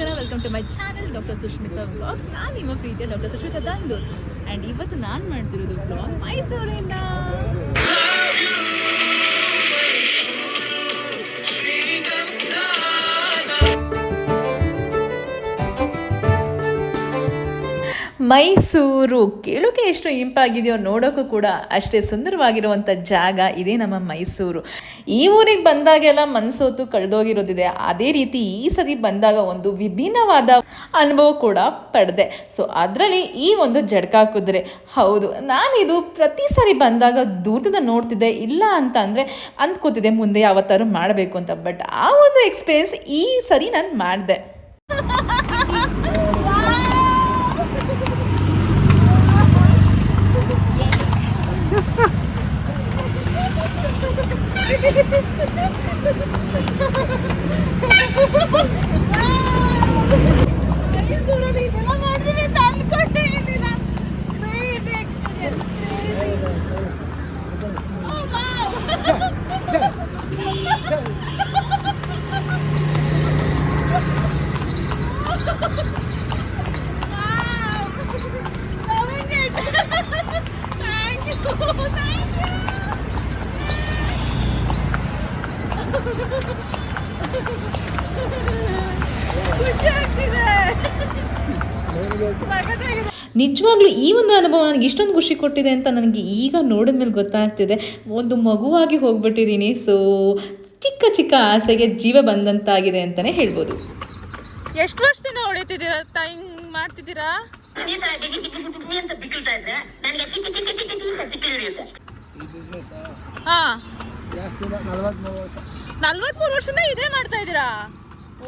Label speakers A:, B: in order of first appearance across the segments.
A: ನಮಸ್ಕಾರ welcome to my channel doctor Sushmita vlogs ನಾನು ನಿಮ್ಮ ಪ್ರೀತಿಯ ಡಾಕ್ಟರ್ ಸುಷ್ಮಿತಾ ದಂದು ಆ್ಯಂಡ್ ಇವತ್ತು ನಾನು ಮಾಡ್ತಿರೋದು ಬ್ಲಾಗ್ ಮೈಸೂರಿಂದ ಮೈಸೂರು ಕೇಳೋಕೆ ಎಷ್ಟು ಇಂಪಾಗಿದೆಯೋ ನೋಡೋಕ್ಕೂ ಕೂಡ ಅಷ್ಟೇ ಸುಂದರವಾಗಿರುವಂಥ ಜಾಗ ಇದೇ ನಮ್ಮ ಮೈಸೂರು. ಈ ಊರಿಗೆ ಬಂದಾಗೆಲ್ಲ ಮನಸೋತು ಕಳೆದೋಗಿರೋದಿದೆ. ಅದೇ ರೀತಿ ಈ ಸತಿ ಬಂದಾಗ ಒಂದು ವಿಭಿನ್ನವಾದ ಅನುಭವ ಕೂಡ ಪಡೆದೆ. ಸೊ ಅದರಲ್ಲಿ ಈ ಒಂದು ಜಡ್ಕ ಕುದುರೆ. ಹೌದು, ನಾನಿದು ಪ್ರತಿ ಸರಿ ಬಂದಾಗ ದೂರದಿಂದ ನೋಡ್ತಿದ್ದೆ, ಇಲ್ಲ ಅಂತ ಅಂದರೆ ಅಂದ್ಕೋತಿದ್ದೆ ಮುಂದೆ ಯಾವತ್ತಾರು ಮಾಡಬೇಕು ಅಂತ. ಬಟ್ ಆ ಒಂದು ಎಕ್ಸ್ಪೀರಿಯನ್ಸ್ ಈ ಸರಿ ನಾನು ಮಾಡಿದೆ ಮೈಸೂರಲ್ಲಿ ಇದೆಲ್ಲ ಮಾಡ್ತೀವಿ ಅಂತ ಅನ್ಕೊಂಡೇ ಇರಲಿಲ್ಲ crazy experience thank you thank you ಖುಷಿ ಆಗ್ತಿದೆ ಸಖತ್ತಾಗಿದೆ. ನಿಜವಾಗ್ಲೂ ಈ ಒಂದು ಅನುಭವ ನನಗೆ ಇಷ್ಟೊಂದು ಖುಷಿ ಕೊಟ್ಟಿದೆ ಅಂತ ನನಗೆ ಈಗ ನೋಡಿದ ಮೇಲೆ ಗೊತ್ತಾಗ್ತಿದೆ. ಒಂದು ಮಗುವಾಗಿ ಹೋಗ್ಬಿಟ್ಟಿದ್ದೀನಿ. ಸೊ ಚಿಕ್ಕ ಚಿಕ್ಕ ಆಸೆಗೆ ಜೀವ ಬಂದಂತಾಗಿದೆ ಅಂತಲೇ ಹೇಳ್ಬೋದು. ಎಷ್ಟು ವರ್ಷದಿಂದ ಹೊಡಿತಿದ್ದೀರಾ ತಾಯಿ? ಮಾಡ್ತಿದ್ದೀರಾ? ಹಾ. ನಲ್ವತ್ಮೂರು ವರ್ಷದಿಂದ ಇದೇ ಮಾಡ್ತಾ ಇದ್ದೀರಾ?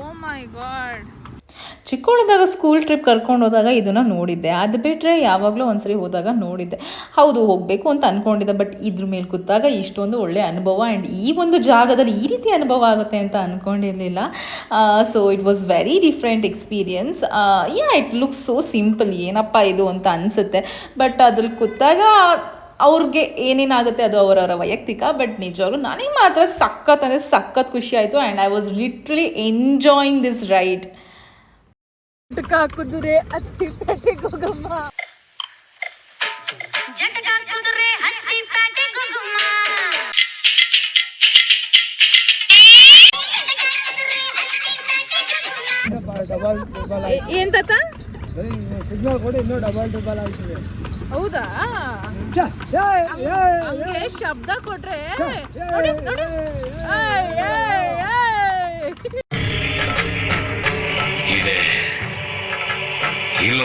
A: ಓ ಮೈ ಗಾಡ್ ಚಿಕ್ಕವಳಿದ್ದಾಗ ಸ್ಕೂಲ್ ಟ್ರಿಪ್ ಕರ್ಕೊಂಡು ಹೋದಾಗ ಇದನ್ನು ನೋಡಿದ್ದೆ. ಅದು ಬಿಟ್ಟರೆ ಯಾವಾಗಲೂ ಒಂದ್ಸರಿ ಹೋದಾಗ ನೋಡಿದ್ದೆ. ಹೌದು, ಹೋಗಬೇಕು ಅಂತ ಅಂದ್ಕೊಂಡಿದ್ದೆ ಬಟ್ ಇದ್ರ ಮೇಲೆ ಕೂತಾಗ ಇಷ್ಟೊಂದು ಒಳ್ಳೆಯ ಅನುಭವ ಆ್ಯಂಡ್ ಈ ಒಂದು ಜಾಗದಲ್ಲಿ ಈ ರೀತಿ ಅನುಭವ ಆಗುತ್ತೆ ಅಂತ ಅಂದ್ಕೊಂಡಿರಲಿಲ್ಲ so it was very different experience yeah it looks so simple ಏನಪ್ಪ ಇದು ಅಂತ ಅನಿಸುತ್ತೆ. ಬಟ್ ಅದ್ರಲ್ಲಿ ಕೂತಾಗ ಅವ್ರಿಗೆ ಏನೇನಾಗುತ್ತೆ ಅದು ಅವರವರ ವೈಯಕ್ತಿಕ ಬಟ್ ನಿಜವಾಗ್ಲೂ ನನಗೆ ಮಾತ್ರ ಸಖತ್ ಅಂದರೆ ಸಖತ್ ಖುಷಿ ಆಯಿತು and I was literally enjoying this ride ಕುದುರೆ ಅತ್ತಿ
B: ಜಟಕ ಕುದುರೆ ಅತ್ತಿ ಪೇಟೆ ಗೋಗಮ್ಮ
C: ಡಬಲ್ ಡಬಲ್
A: ಏನ್ ತಾತ?
C: ಸಿಗ್ನಲ್ ಕೊಡಿ ಇನ್ನೂ ಡಬಲ್ ಡಬಲ್ ಆಗ್ತದೆ
A: ಹೌದಾ ಶಬ್ದ ಕೊಟ್ರೆ. ನೋಡಿ
C: ಏಯ್,
A: ನೋಡಿ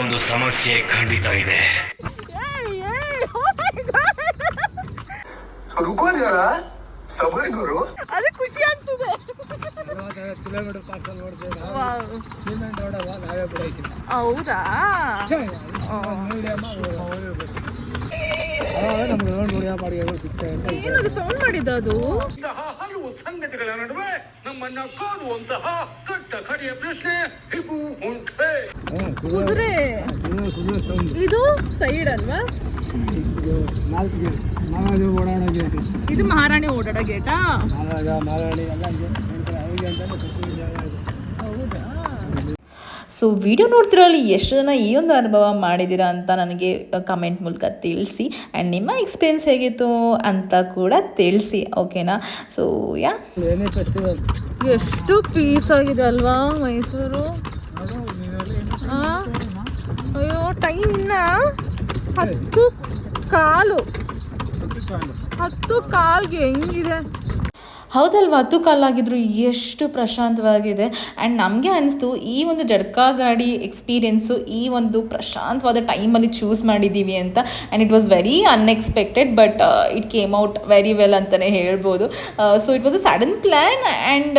D: ಒಂದು ಸಮಸ್ಯೆ ಖಂಡಿತ ಇದೆ.
C: ಜರ ಗುರು.
A: ಹೌದಾ? ಸೌಂಡ್ ಮಾಡಿದ ಅದು?
E: ಹಲವು ಸಂಗತಿಗಳ ನಡುವೆ ನಮ್ಮನ್ನ ಕಾಣುವಂತಹ ಕಟ್ಟ ಕಡೆಯ ಪ್ರಶ್ನೆ ಹೀಗೂ ಉಂಟೆ.
A: ಕುದುರೆ. ಇದು ಸೈಡ್ ಅಲ್ವಾ?
C: ಇದು
A: ಮಹಾರಾಣಿ ಓಡಾಡೋ ಗೇಟಾ? ಹೌದಾ?
F: ಸೊ ವಿಡಿಯೋ ನೋಡ್ತಿರೋಲ್ಲಿ ಎಷ್ಟು ಜನ ಈ ಒಂದು ಅನುಭವ ಮಾಡಿದ್ದೀರಾ ಅಂತ ನನಗೆ ಕಮೆಂಟ್ ಮೂಲಕ ತಿಳಿಸಿ. ಆ್ಯಂಡ್ ನಿಮ್ಮ ಎಕ್ಸ್ಪೀರಿಯನ್ಸ್ ಹೇಗಿತ್ತು ಅಂತ ಕೂಡ ತಿಳಿಸಿ ಓಕೆನಾ ಸೊ ಯಾ
A: ಎಷ್ಟು ಪೀಸ್ ಆಗಿದೆ ಅಲ್ವಾ ಮೈಸೂರು? ಅಯ್ಯೋ ಟೈಮ್ ಇನ್ನ ಹತ್ತು ಕಾಲು. ಹತ್ತು ಕಾಲ್ಗೆ ಹೆಂಗಿದೆ?
F: ಹೌದಲ್ವಾ, ಹತ್ತು ಕಾಲಾಗಿದ್ರು ಎಷ್ಟು ಪ್ರಶಾಂತವಾಗಿದೆ. ಆ್ಯಂಡ್ ನಮಗೆ ಅನಿಸ್ತು, ಈ ಒಂದು ಜಡ್ಕಾ ಗಾಡಿ ಎಕ್ಸ್ಪೀರಿಯೆನ್ಸು ಈ ಒಂದು ಪ್ರಶಾಂತವಾದ ಟೈಮಲ್ಲಿ ಚೂಸ್ ಮಾಡಿದ್ದೀವಿ ಅಂತ. And it was very unexpected but it came out very well ಅಂತಲೇ ಹೇಳ್ಬೋದು. So it was a sudden plan and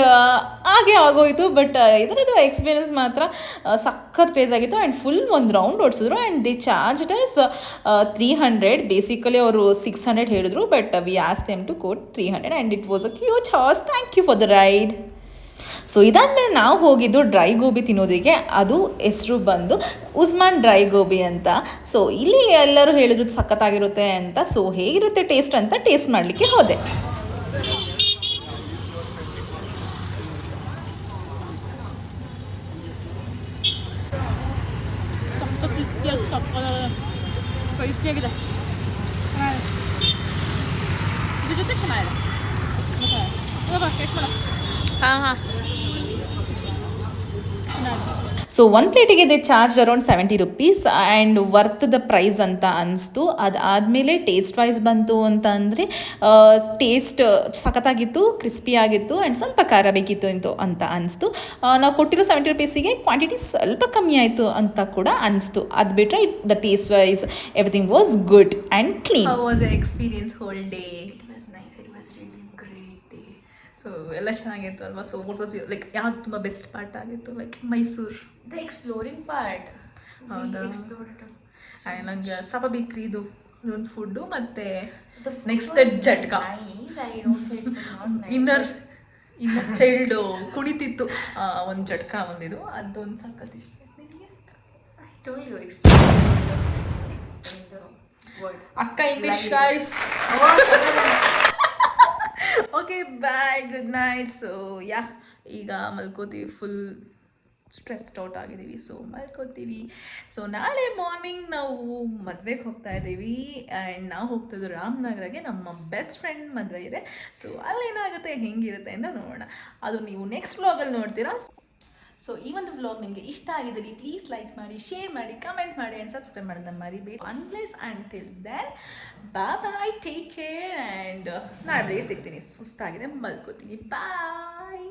F: ಹಾಗೆ ಆಗೋಯಿತು ಬಟ್ ಇದರದ್ದು ಎಕ್ಸ್ಪೀರಿಯನ್ಸ್ ಮಾತ್ರ ಸಖತ್ ಕ್ರೇಜ್ ಆಗಿತ್ತು. ಆ್ಯಂಡ್ ಫುಲ್ ಒಂದು round ಓಡಿಸಿದ್ರು. And the charged does three hundred basically ಅವರು ಸಿಕ್ಸ್ ಹಂಡ್ರೆಡ್ ಹೇಳಿದ್ರು but we ask them to quote three hundred and it was a cute horse thank you for the ride so ಇದಾದಮೇಲೆ ನಾವು ಹೋಗಿದ್ದು dry gobi ತಿನ್ನೋದಕ್ಕೆ ಅದು ಹೆಸರು ಬಂದು Usman dry gobi ಅಂತ. ಸೊ ಇಲ್ಲಿ ಎಲ್ಲರೂ ಹೇಳಿದ್ರು ಸಖತ್ತಾಗಿರುತ್ತೆ ಅಂತ. ಸೊ ಹೇಗಿರುತ್ತೆ ಟೇಸ್ಟ್ ಅಂತ ಟೇಸ್ಟ್ ಮಾಡಲಿಕ್ಕೆ ಹೋದೆ.
A: ಸೊ ಕ್ರಿಸ್ಪಿಯಾಗಿ ಸಕ್ಕ ಸ್ಪೈಸಿಯಾಗಿದೆ ಇದ್ರ ಜೊತೆ ಚೆನ್ನಾಗಿದೆ ಹಾಂ ಹಾಂ
F: ಸೊ ಒನ್ ಪ್ಲೇಟಿಗೆ ಇದೆ charge around seventy rupees and worth the price ಅಂತ ಅನಿಸ್ತು. ಅದಾದಮೇಲೆ ಟೇಸ್ಟ್ ವೈಸ್ ಬಂತು ಅಂತ ಅಂದರೆ ಟೇಸ್ಟ್ ಸಖತ್ತಾಗಿತ್ತು ಕ್ರಿಸ್ಪಿ ಆಗಿತ್ತು ಆ್ಯಂಡ್ ಸ್ವಲ್ಪ ಖಾರ ಬೇಕಿತ್ತು ಅಂತ ಅಂತ ಅನಿಸ್ತು. ನಾವು ಕೊಟ್ಟಿರೋ ಸೆವೆಂಟಿ ರುಪೀಸಿಗೆ ಕ್ವಾಂಟಿಟಿ ಸ್ವಲ್ಪ ಕಮ್ಮಿ ಆಯಿತು ಅಂತ ಕೂಡ ಅನಿಸ್ತು. ಅದು ಬಿಟ್ಟರೆ the taste wise everything was good and clean
A: was experience whole day it was nice it was really great day so ಎಲ್ಲ ಚೆನ್ನಾಗಿತ್ತು ಅಲ್ವಾ? ಸೊ ವಾಟ್ ವಾಸ್ ಲೈಕ್ ಯಾವ್ದು ತುಂಬ ಬೆಸ್ಟ್ ಪಾರ್ಟ್ ಆಗಿತ್ತು? Like Mysuru.
G: The exploring part
A: ಹೌದಾ? ನಂಗೆ ಸಪ ಬೇಕ್ರಿದು ಒಂದು ಫುಡ್ಡು ಮತ್ತು ನೆಕ್ಸ್ಟ್ ಜಟ್ಕ. ಇನ್ನರ್ ಇನ್ನರ್ ಚೈಲ್ಡು ಕುಣಿತಿತ್ತು ಒಂದು ಜಟ್ಕ ಒಂದಿದು. ಅದೊಂದು ಸಖತ್ ಇಷ್ಟ English but okay bye good night so yeah ಈಗ ಮಲ್ಕೋತೀವಿ ಫುಲ್ ಸ್ಟ್ರೆಸ್ಡ್ ಔಟ್ ಆಗಿದ್ದೀವಿ. ಸೊ ಮಲ್ಕೋತೀವಿ. ಸೊ ನಾಳೆ ಮಾರ್ನಿಂಗ್ ನಾವು ಮದುವೆಗೆ ಹೋಗ್ತಾ ಇದ್ದೀವಿ. ಆ್ಯಂಡ್ ನಾವು ಹೋಗ್ತಿದ್ದು ರಾಮನಗರಗೆ. ನಮ್ಮ ಬೆಸ್ಟ್ ಫ್ರೆಂಡ್ ಮದುವೆ ಇದೆ. ಸೊ ಅಲ್ಲೇನಾಗುತ್ತೆ, ಹೆಂಗಿರುತ್ತೆ ಅಂತ ನೋಡೋಣ. ಅದು ನೀವು ನೆಕ್ಸ್ಟ್ ವ್ಲಾಗಲ್ಲಿ ನೋಡ್ತೀರಾ? ಸೊ ಈ ಒಂದು ವ್ಲಾಗ್ ನಿಮಗೆ ಇಷ್ಟ ಆಗಿದ್ದಲ್ಲಿ ಪ್ಲೀಸ್ ಲೈಕ್ ಮಾಡಿ ಶೇರ್ ಮಾಡಿ ಕಮೆಂಟ್ ಮಾಡಿ ಆ್ಯಂಡ್ ಸಬ್ಸ್ಕ್ರೈಬ್ ಮಾಡೋದನ್ನ ಮರಿಬೇಡಿ. ಅನ್ಲೆಸ್ ಟಿಲ್ ದೆನ್ ಬಾ ಬಾಯ್ ಟೇಕ್ ಕೇರ್ ಆ್ಯಂಡ್ ನಾಳೆ ಸಿಗ್ತೀನಿ. ಸುಸ್ತಾಗಿದೆ, ಮಲ್ಕೋತೀನಿ. ಬಾಯ್